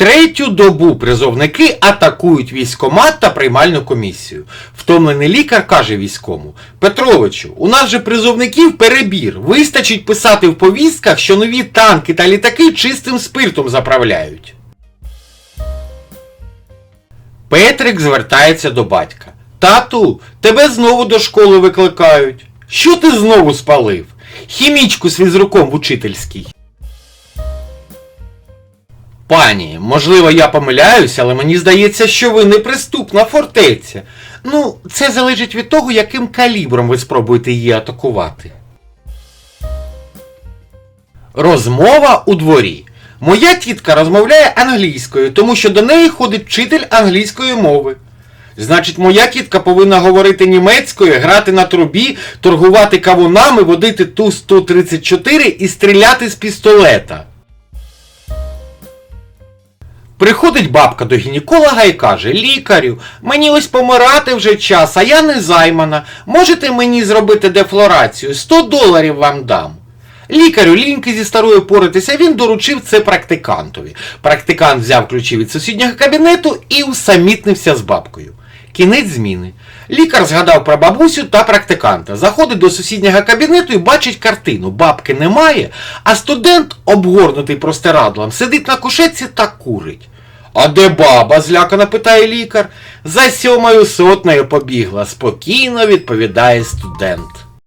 Третю добу призовники атакують військомат та приймальну комісію. Втомлений лікар каже війському: Петровичу, у нас же призовників перебір. Вистачить писати в повістках, що нові танки та літаки чистим спиртом заправляють. Петрик звертається до батька. Тату, тебе знову до школи викликають. Що ти знову спалив? Хімічку з фізруком в учительській. Пані, можливо, я помиляюся, але мені здається, що ви неприступна фортеця. Ну, це залежить від того, яким калібром ви спробуєте її атакувати. Розмова у дворі. Моя тітка розмовляє англійською, тому що до неї ходить вчитель англійської мови. Значить, моя тітка повинна говорити німецькою, грати на трубі, торгувати кавунами, водити Ту-134 і стріляти з пістолета. Приходить бабка до гінеколога і каже: Лікарю, мені ось помирати вже час, а я не займана. Можете мені зробити дефлорацію? 100 доларів вам дам. Лікарю ліньки зі старою поратися, він доручив це практикантові. Практикант взяв ключі від сусіднього кабінету і усамітнився з бабкою. Кінець зміни. Лікар згадав про бабусю та практиканта. Заходить до сусіднього кабінету і бачить картину. Бабки немає, а студент, обгорнутий простирадлом, сидить на кушетці та курить. А де баба? злякано питає лікар. За сьомою сотнею побігла, спокійно відповідає студент.